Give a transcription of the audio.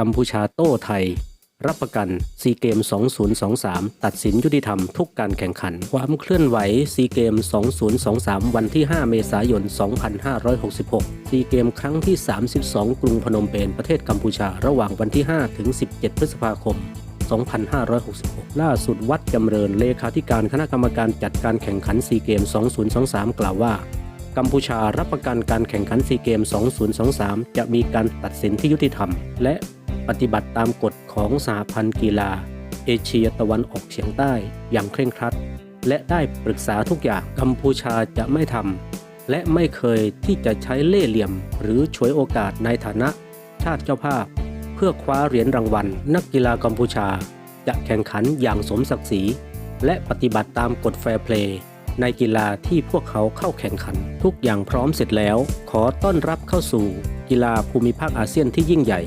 กัมพูชาโต้ไทย รับประกันซีเกม 2023 ตัดสินยุติธรรมทุกการแข่งขัน ความเคลื่อนไหวซีเกม 2023 วันที่ 5 เมษายน 2566ซีเกมครั้งที่ 32 กรุงพนมเปญประเทศกัมพูชาระหว่างวันที่ 5 ถึง 17 พฤษภาคม2566 ล่าสุดวัดจำเริญเลขาธิการคณะกรรมการจัดการแข่งขันซีเกม 2023 กล่าวว่า กัมพูชารับประกันการแข่งขันซีเกม 2023 จะมีการตัดสินที่ยุติธรรม และ ปฏิบัติตามกฎของสหพันธ์กีฬา เอเชียตะวันออกเฉียงใต้อย่างเคร่งครัด และได้ปรึกษาทุกอย่างกัมพูชาจะไม่ทำและไม่เคยที่จะใช้เล่เหลี่ยม หรือฉวยโอกาสในฐานะ ชาติเจ้าภาพ เพื่อคว้าเหรียญรางวัล นักกีฬากัมพูชา จะแข่งขันอย่างสมศักดิ์ศรีและปฏิบัติตามกฎแฟร์เพลย์ในกีฬาที่พวกเขาเข้าแข่งขัน ทุกอย่างพร้อมเสร็จแล้ว ขอต้อนรับเข้าสู่กีฬาภูมิภาคอาเซียนที่ยิ่งใหญ่